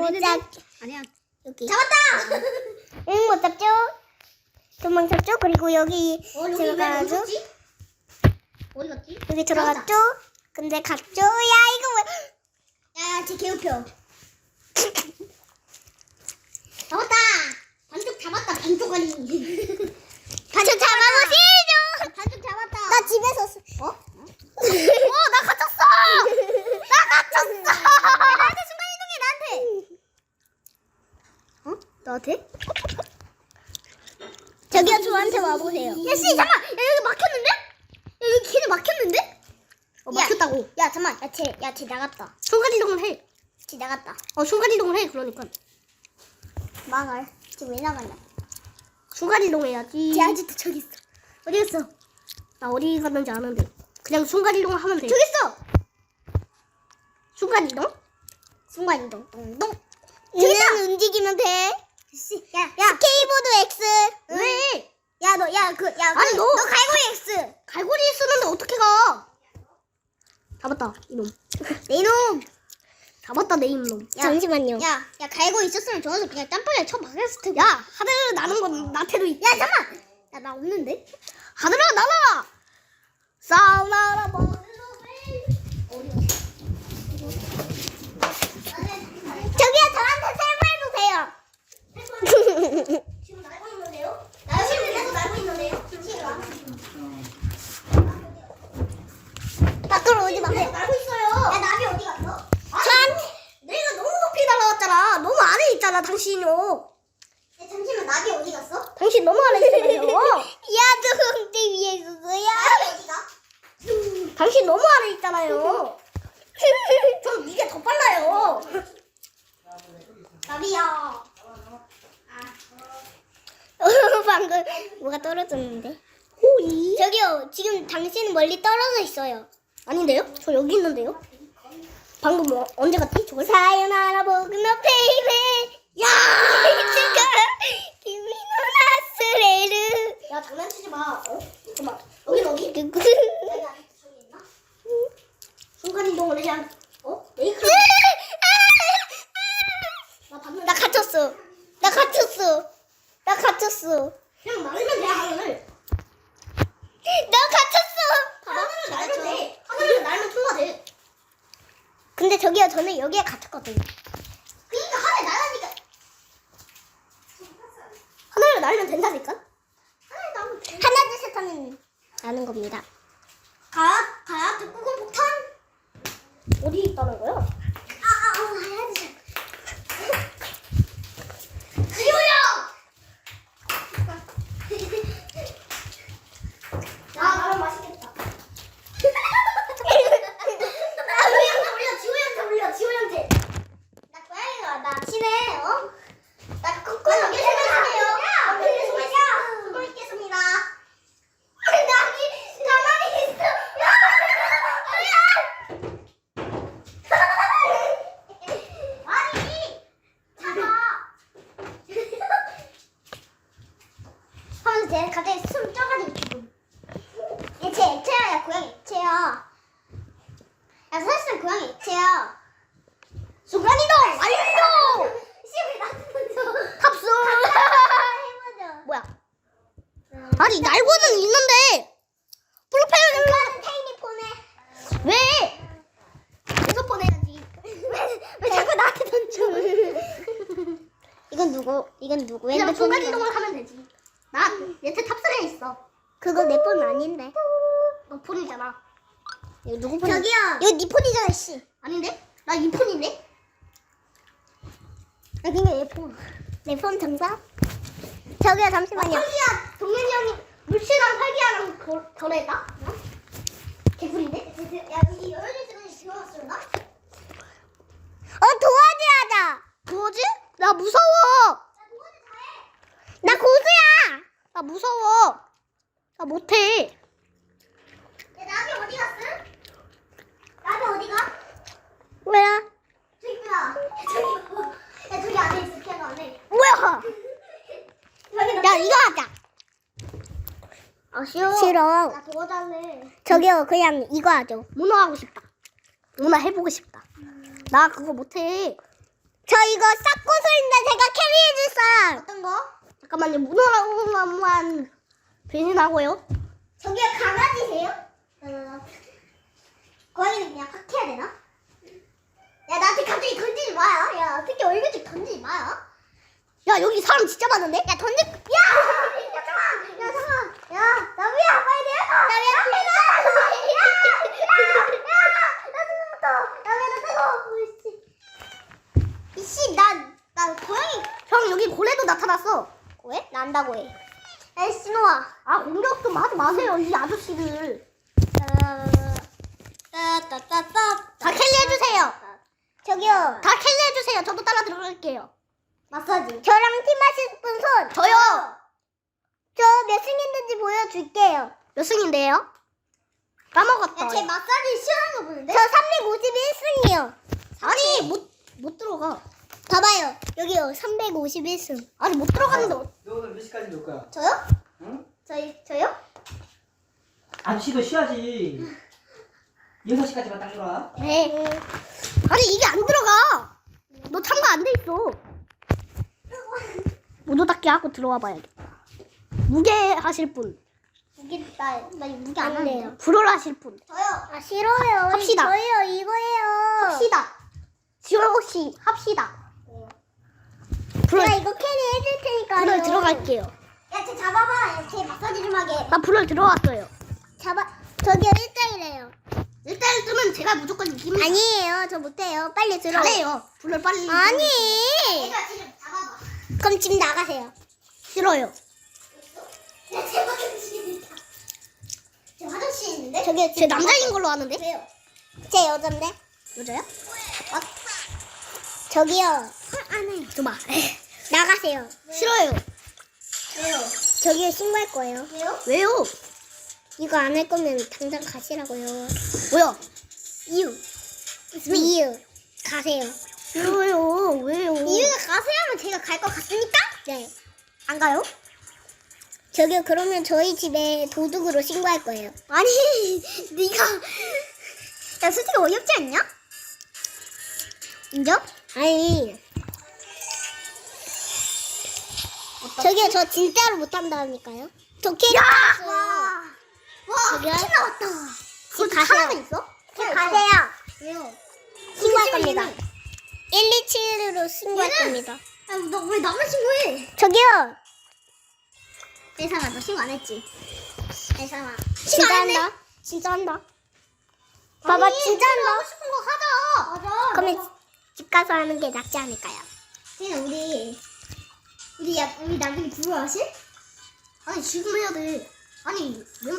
못 잡. 아니야. 여기. 잡았다. 응, 못 잡죠? 도망쳤죠? 그리고 여기 어, 여기 왜 들어가죠? 어디 갔지? 여기 들어갔죠? 근데 갔죠? 야, 이거. 야, 쟤 개우표. 잡았다. 반쪽 잡았다. 반쪽 아니. 반쪽 잡아보시죠! 반쪽 잡았다. 나 집에서. 쓰... 어? 어, 나 갇혔어! 나 갇혔어! 나한테 순간 이동해 나한테. 저기요, 저한테 와보세요. 야, 씨, 잠깐. 야, 여기 막혔는데? 야, 여기 걔네 막혔는데? 어, 야. 막혔다고. 야, 잠만. 야, 쟤, 야, 쟤 나갔다. 순간 이동을 해. 쟤 나갔다. 어, 순간 이동을 해. 그러니까. 막을. 쟤왜 나갔냐? 순간 이동해야지. 쟤 아직도 저기 있어. 어디 갔어? 나 어디 갔는지 아는데. 그냥 순간 이동을 하면 돼. 저기 있어! 순간 이동? 순간 이동. 저기 있다! 얘는 움직이면 돼. 씨, 야, 야. 스케이보드 X. 왜? 야, 너, 야, 그, 야, 아니, 그, 너- 너 갈고리 X. 갈고리 쓰는데 어떻게 가? 잡았다 이놈. 내 이놈. 잡았다 내 이놈. 야, 잠시만요. 야, 야, 갈고 있었으면 좋아서 그냥 땀빨래 쳐 박았을 텐데. 야 하늘을 나는 건 나태도 있. 야, 잠만. 야, 나 없는데? 하늘아 날아라. 싸우나라 뭐. 저기요, 저한테 세모해보세요. 지금 날고 있는데요? 날고 있는데요? 날고 있는데요? 밖으로 오지 마세요. 날고 있어요. 야, 나비 어디 갔어? 전 내가 너무 높이 날아갔잖아. 너무 있잖아 당신요. 야, 잠시만, 나비 어디 갔어? 당신 너무 아래 있어요. 야, 너 홍대 위에 그거야? 나비 어디가? 당신 너무 아래 있잖아요. 전 이게 더 빨라요. 나비야. 방금 뭐가 떨어졌는데? 호이. 저기요, 지금 당신은 멀리 떨어져 있어요. 아닌데요? 저 여기 있는데요? 방금 뭐, 언제 갔지? 저걸? 사연하라 보그너 베이베. 야! 지금 김민호나 스레르. 야 장난치지 마. 어? 잠깐만. 여기 어디? 누구? 순간 이동을 해야. 어? 메이크업. 나 봤는데. 나 갇혔어. 나 갇혔어. 나 갇혔어. 그냥 날면 돼 하늘을. 나 갇혔어. 하늘을 날면 돼. 하늘을 날면 통과돼. 근데 저기요, 저는 여기에 갇혔거든요. 그러니까 하늘 날라니까. 하늘을 날면 된다니까. 하늘 날면 돼. 하나, 둘, 셋 하면 아는 겁니다. 가야 가야 북극은 폭탄. 어디 있다는 거야? 아, 아, 아, 하나, 둘, 셋. 지호야. 야 나랑 맛있겠다. 지호한테 올려 지호한테 올려 지호한테. 나 고양이가 나 친해, 어? 나 코코넛 여기 생각해요. 야, 여기 숨어 숨어 있어. 숨어 있겠습니다. 나비 가만히 있어. 아니 잡아. 하면서 쟤 갑자기 숨 쪄가지고 지금. 얘쟤 액체야, 야, 고양이 액체야. 야, 사실은 고양이 액체야. 순간 이동 완료. 씨왜 나한테 먼저. 탑승. 해보자. 뭐야? 아니 날고는 있는데 프로펠러 이거는 테이니 폰에. 왜? 계속 보내야지. 왜, 왜 자꾸 나한테 던져? 이건 누구? 이건 누구? 되지. 나 얘한테 탑승해 있어. 그거 내 폰 아닌데. 너 폰이잖아. 이거 누구 폰? 저기요. 이거 네 폰이잖아, 씨. 아닌데? 나 이 폰인데? 아, 그니까 얘 폰. 내 폰 정답? 저기요, 잠시만요. 활기야 동현이 형이 물실랑 활기야랑 거- 결혼했다? 어? 개꿀인데? 야, 이 열쇠 들어니 들어왔어, 나? 어, 도화지 하자. 뭐지? 나 무서워. 나 고수야. 나 못해. 야, 나비 어디 갔어? 나비 어디 가? 뭐야? 저기야. 저기. 야, 저기 안에 있어, 걔가 안에. 뭐야? 저기 야 이거 하자. 아, 싫어. 싫어. 나 도와달래. 저기요 그냥 이거 하죠. 문어 하고 싶다. 문어 해보고 싶다. 나 그거 못해. 저 이거 싹고소인데 제가 캐리해줄 사람. 어떤 거? 잠깐만요. 문어라고만 배신하고요. 저기요 강아지세요? 어, 고양이는 그냥 확 해야 되나? 야 나한테 갑자기 던지지 마요. 야 특히 얼굴 좀 던지지 마요. 야 여기 사람 진짜 많은데? 야 던지. 야! 야 잠깐. 야 잠깐. 야 나비야 빨리 내려가. 나비야 빨리 내려가. 야! 야! 야! 나 뜨거웠다. 나비야 나 뜨거워. 씨. 이씨 나나 고양이 형 여기 고래도 나타났어. 왜? 난다고 해. 야 신호아. 아 공격 좀 하지 마세요 이 아저씨들. 따따따따. 다 캐리해주세요. 저기요. 다 캐리해주세요. 저도 따라 들어갈게요. 마사지. 저랑 팀 하실 분 손. 저요. 저 몇 승했는지 보여줄게요. 몇 승인데요? 까먹었다. 야, 제 마사지 시원한 거 보는데? 저 351승이요. 아니 못 못 들어가. 봐봐요. 여기요. 351승. 아니 못 들어가는데. 어- 너 오늘 몇 시까지 놀 거야? 저요? 응? 저희 저요? 아저씨도 쉬어야지. 6시까지만 딱 놀아. 네. 아니 이게 안 들어가. 너 참가 안 돼 있어. 모두 닫기 하고 들어와 봐야겠다. 무게 하실 분, 무게 나, 나 무게 안. 하네요. 불을 하실 분. 저요. 아 싫어요. 합시다. 저요 이거예요. 합시다. 지원 씨 합시다. 불을 제가 이거 캐리 해줄 테니까요. 불을 들어갈게요. 야, 쟤 잡아봐. 야, 쟤 마사지 좀 하게. 나 불을 들어왔어요. 잡아. 저기요 1대1이에요. 일단 뜨면 제가 무조건 이깁니다. 아니에요. 저 못해요. 빨리 들어. 잘해요. 불을 빨리. 아니. 얘가 지금 잡아봐. 그럼 지금 나가세요. 싫어요. 야, 제 화장실 있다. 제 화장실 있는데? 저기 제 남자인 걸로 아는데? 왜요? 제 여잔데? 여자야? 저기요. 안 해. 줘봐. 나가세요. 싫어요. 왜요? 저기요 신고할 거예요. 왜요? 왜요? 이거 안 할 거면 당장 가시라고요. 뭐야? 이유. 이유. 가세요. 싫어요. 왜요? 이유가 가세요 하면 제가 갈 것 같습니까? 네. 안 가요? 저기요 그러면 저희 집에 도둑으로 신고할 거예요. 아니 네가 야 솔직히 어이없지 않냐? 인정? 아니 저기요 저 진짜로 못한다니까요. 저 캐릭터 야! 와, 와, 저기요? 키 나왔다. 그거 가세요. 사람은 있어? 저 가세요. 왜요? 신고할 겁니다. 얘는. 127으로 신고할 얘는- 겁니다. 아, 너왜 나만 신고해? 저기요. 대상아, 너 신고 안 했지? 대상아. 진짜? 한다. 진짜 한다. 봐봐, 진짜 한다. 하고 싶은 거 하자. 맞아. 그러면 집 가서 하는 게 낫지 않을까요? 그냥 우리 우리 야 우리 나중에 부러워하실? 아니 지금 해야 돼. 아니 왜?